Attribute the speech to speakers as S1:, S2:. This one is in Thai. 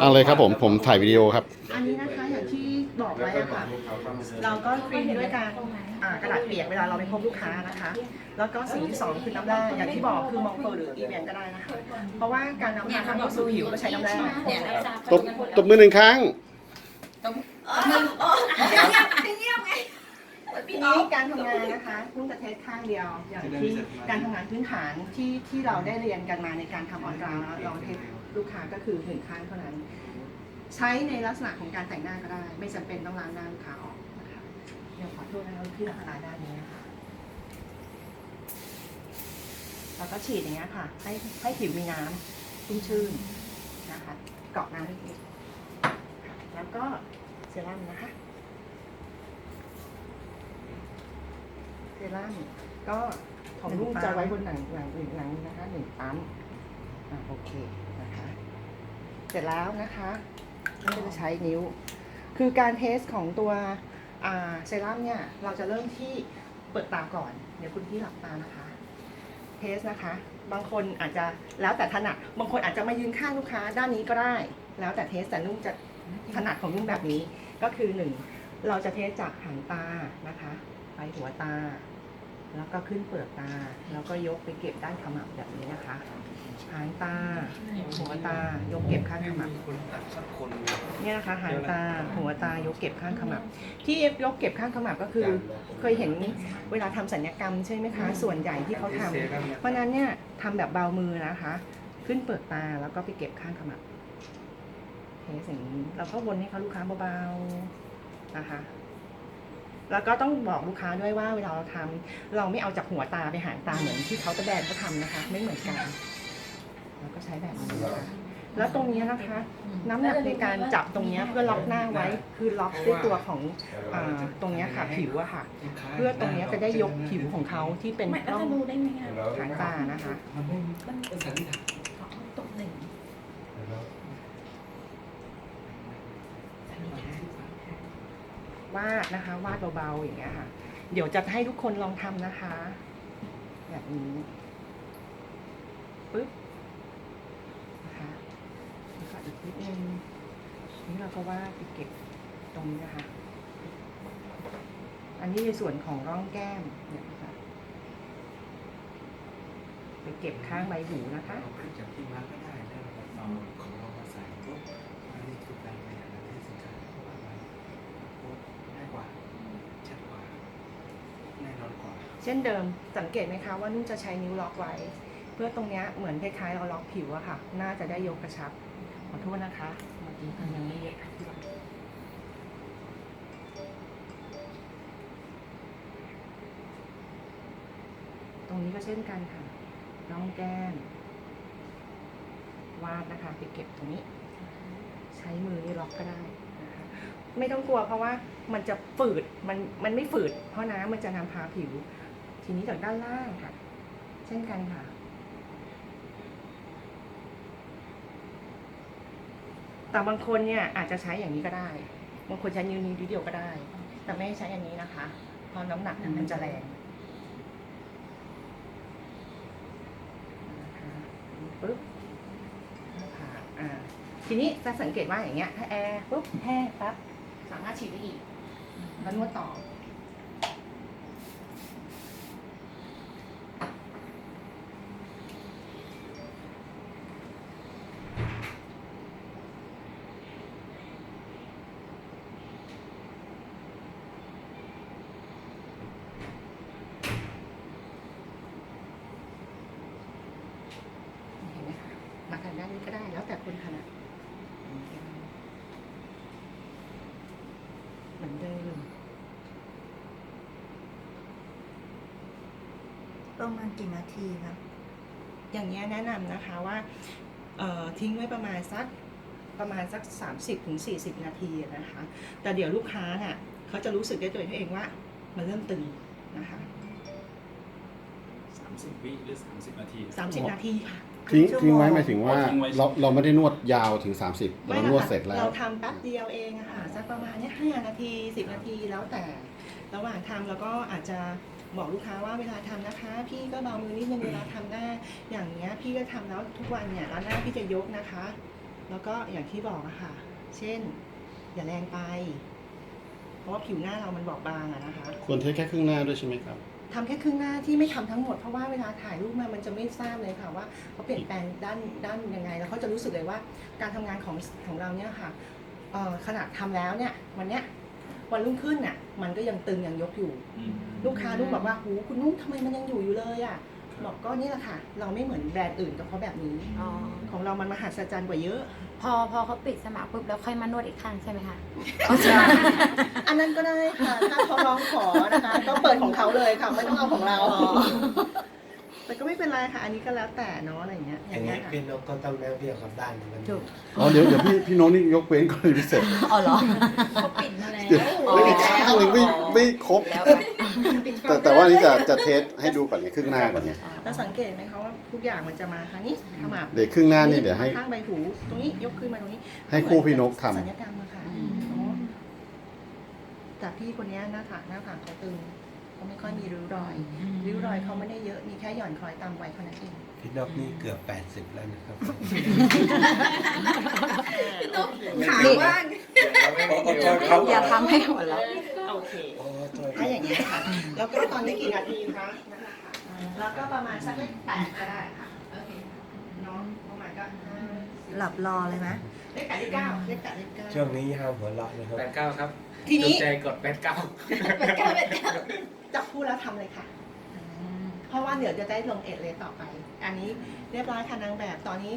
S1: เอาเลยครับผมผมถ่ายวิดีโอครับ
S2: อันนี้นะคะอย่างที่บอกไว้อะค่ะ เราก็คลีนด้วยการอ่ากระดาษเปียกเวลาเราไปพบลูกค้านะคะ แล้วก็สิ่งที่สองคือน้ำแร่อย่างที่บอกคือมองโกหรืออีเวนก็ได้นะคะ เพราะว่าการนำทางเข้าสู่ผิวก็ใช้น้ำแร่
S3: เนี่ยเราจะ
S1: ตบตบมือหนึ่งครั้ง
S2: ทีนี้การทำงานนะคะนุ่งจะเทสข้างเดียว อย่างที่การทำงานพื้นฐานที่ที่เราได้เรียนกันมาในการทำออนไลน์ลองเทสลูกค้าก็คือหนึ่งข้างเท่านั้น ใช้ในลักษณะของการแต่งหน้าก็ได้ ไม่จำเป็นต้องล้างหน้าลูกค้าออกนะคะเดี๋ยวขอโทษนะคะที่หลังตาด้านนี้นะคะแล้วก็ฉีดอย่างเงี้ยค่ะ ให้ให้ผิวมีน้ำชุ่มชื่นนะคะเกาะน้ำนิดๆค่ะแล้วก็เซรั่มนะคะเซรั่มก็ของลูกจะไว้บนหนังหนังหนึ่งหนังนะคะหนึ่งปั๊มอ่าโอเคนะคะ เสร็จแล้วนะคะนี่ก็จะใช้นิ้ว คือการเทสของตัวเซรั่มเนี่ยเราจะเริ่มที่เปิดตาก่อน เดี๋ยวคุณพี่หลับตานะคะ เทสนะคะ บางคนอาจจะแล้วแต่ถนัด บางคนอาจจะมายืนข้างลูกค้าด้านนี้ก็ได้ แล้วแต่เทสแต่นุ่งจะถนัดของนุ่งแบบนี้ ก็คือหนึ่งเราจะเทสจากหางตานะคะ ไปหัวตา แล้วก็ขึ้นเปลือกตา แล้วก็ยกไปเก็บด้านขมับแบบนี้นะคะ หางตาหัวตายกเก็บข้างขมับ
S4: คนตัดสักคน
S2: เนี่ยนะคะหางตาหัวตายกเก็บข้างขมับ ที่ยกเก็บข้างขมับก็คือ เคยเห็นเวลาทำสัญญกรรมใช่ไหมคะ ส่วนใหญ่ที่เขาทำเพราะฉะนั้นเนี่ยทำแบบเบามือนะคะ ขึ้นเปลือกตาแล้วก็ไปเก็บข้างขมับเทสอย่างนี้เราก็วนให้เขาลูกค้าเบาๆนะคะแล้วก็ต้องบอกลูกค้าด้วยว่าเวลาเราทำเราไม่เอาจากหัวตาไปหางตาเหมือนที่เขาตะแบนเขาทำนะคะ ไม่เหมือนกัน เราก็ใช้แบบนี้นะคะแล้วตรงนี้นะคะ น้ำหนักในการจับตรงเนี้ยเพื่อล็อกหน้าไว้คือล็อกด้วยตัวของอาตรงเนี้ยค่ะ ผิวอะค่ะ เพื่อตรงเนี้ยจะได้ยกผิวของเขาที่เป็น
S3: ไม่
S2: ร่อง
S3: จะดูได้ไงอะ
S2: หางตานะคะ
S4: มันไม่เป็นสันนิษฐาน
S3: ตกหนึ่ง
S2: วาดนะคะ วาดเบาๆอย่างเงี้ยค่ะ เดี๋ยวจะให้ทุกคนลองทำนะคะ แบบนี้ปึ๊บนะคะแล้วก็อีก นิดนึงนี่เราก็วาดไปเก็บตรงนี้นะคะ อันนี้ในส่วนของร่องแก้มเนี่ยนะคะไปเก็บข้างใบหูนะคะ
S4: เราขึ้นจากที่มาร์กก็ได้แล้วเราเอาของเรามาใส่ปุ๊บอันนี้คือการประหยัดและเทศกาลเพราะว่ามันโคตรง่ายกว่าชัดกว่าแน่นอนกว่า
S2: เช่นเดิมสังเกตไหมคะว่านุ่นจะใช้นิ้วล็อกไว้ เพื่อตรงเนี้ยเหมือนคล้ายๆเราล็อกผิวอะค่ะ น่าจะได้ยกกระชับ ขอโทษนะคะเมื่อกี้ยังไม่เยอะที่หลังตรงนี้ก็เช่นกันค่ะ น้องแก้มวาดนะคะไปเก็บตรงนี้ ใช้มือนี่ล็อกก็ได้นะคะไม่ต้องกลัวเพราะว่ามันจะฝืดมันมันไม่ฝืด เพราะน้ำมันจะนำพาผิว ทีนี้จากด้านล่างค่ะ เช่นกันค่ะ แต่บางคนเนี่ยอาจจะใช้อย่างนี้ก็ได้ บางคนใช้นิ้วนี้วเดียวก็ได้ แต่ไม่ให้ใช้อันนี้นะคะเพราะน้ำหนักมันจะแรงนะคะปึ๊บหน้าผากอ่า ทีนี้จะสังเกตว่าอย่างเงี้ย ถ้าแอร์ปุ๊บแห้งปั๊บสามารถฉีดได้อีกแล้วนวดต่อ เห็นไหมคะมาทางด้า นนี้ก็ได้แล้วแต่คนถนัดเหมือนเดิม
S5: ประมาณกี่นาทีครับ
S2: อย่างเงี้ยแนะนำนะคะว่าเอ่อทิ้งไว้ประมาณสักประมาณสัก30ถึง40 นาทีนะคะ แต่เดี๋ยวลูกค้าน่ะเขาจะรู้สึกได้ตัวเองว่า มันเริ่มตึงนะคะ
S6: 30 วิหรือ 30 นาที
S2: 30นาทีค่ะ
S1: ทิ้ง
S5: ชั่วโมง
S1: ทิ้งไว้หมายถึงว่า
S6: ทิ้งไว้
S1: เราเราไม่ได้นวดยาวถึง 30แต่เรานวดเสร็จแล้ว
S2: เราทำแป๊บเดียวเองอะค่ะสักประมาณเนี้ย5นาที10นาทีแล้วแต่ ระหว่างทำแล้วก็อาจจะบอกลูกค้าว่าเวลาทำนะคะ พี่ก็เบามือนิดนึงเวลาทำหน้า อย่างเงี้ยพี่ก็ทำแล้วทุกวันเนี่ยแล้วหน้าพี่จะยกนะคะ แล้วก็อย่างที่บอกอะค่ะ เช่น อย่าแรงไป เพราะว่าผิวหน้าเรามันบอบบางอะนะคะ
S1: ควรเทสแค่ครึ่งหน้าด้วยใช่ไหมครับ
S2: ทำแค่ครึ่งหน้าที่ไม่ทำทั้งหมดเพราะว่าเวลาถ่ายรูปมามันจะไม่ทราบเลยค่ะว่าเขาเปลี่ยนแปลงด้านด้านยังไง แล้วเขาจะรู้สึกเลยว่าการทำงานของของเราเนี่ยค่ะเอ่อขนาดทำแล้วเนี่ยวันเนี้ยวันรุ่งขึ้นน่ะมันก็ยังตึงยังยกอยู่ ลูกค้าลูกบอกว่าหูคุณนุ่มทำไมมันยังอยู่อยู่เลยอะ บอกก็นี่แหละค่ะ เราไม่เหมือนแบรนด์อื่นกับเขาแบบนี้
S3: อ๋อ
S2: ของเรามันมหัศจรรย์กว่าเยอะ
S3: พอพอเขาปิดสมัครปุ๊บแล้วค่อยมานวดอีกครั้งใช่ไหมคะ
S2: อันนั้นก็ได้ค่ะถ้าเขาร้องขอนะคะ ก็เปิดของเขาเลยค่ะ ไม่ต้องเอาของเรา แต่ก็ไม่เป็นไรค่ะ อันนี้ก็แล้วแต่เนาะอะไรอย่างเงี้ยอ
S4: อย่าง
S2: ย่าง
S4: นี้
S2: เงี้ยค่ะ
S4: พี่นกก็ต้องแนวเบี้ยวกับด้านหนึงมัน
S3: ถูก
S1: อ๋อเดี๋ยวเดี๋ยวพี่พี่น้องนี่ยกเว้นกรณีพิเศษ
S3: อ๋อเหรอ
S6: เขาปิดมาแล้ว
S1: เดี๋ยวไม่มีข้างหนึ่งไม่ไม่ครบ
S3: แล้ว
S1: แต่แต่ว่านี่จะจะเทสให้ดูก่อนไงครึ่งหน้าก่อนไง
S2: แล้วสังเกตไหมคะว่าทุกอย่างมันจะมาทางนี้ขมับ
S1: เดี๋ยวครึ่งหน้านี่เดี๋ยวให้
S2: ข้างใบหูตรงนี้ยกขึ้นมาตรงนี้
S1: ให้คู่พี่นกทำ
S2: สัญญกรรมอะค่ะเนาะแต่พี่คนเนี้ยหน้าผากหน้าผากเขาตึง เขาไม่ค่อยมีริ้วรอย ริ้วรอยเขาไม่ได้เยอะมีแค่หย่อนคอยตามวัยเท่านั้นเอง
S4: พี่นกนี่เกือบแปดสิบแล้วนะครับ
S5: ขาว่าง
S3: อย่าทำให้หัวเราะ
S2: โอเค
S4: โอ้โทษ
S2: ถ้าอย่างนี้ยค่ะ แล้วก็ตอนนี้กี่นาทีคะนั่นแหละค่ะแล้วก็ประมาณสักเลขแปดก็ได้ค่ะโอเคเนาะประมาณก็ห้า
S5: หลับรอเลยไหม
S2: เลขแปดเลขเก้าเลขแปดเลขเก้า
S4: ช่วงนี้ห้ามหัวเราะนะครับ
S7: แปดเก้าครับ
S2: ทีนี้
S7: ถูกใจกดแปดเก้า
S2: จับคู่แล้วทำเลยค่ะ เพราะว่าเดี๋ยวจะได้ลงเอ็ดเลยต่อไป อันนี้เรียบร้อยค่ะนางแบบตอนนี้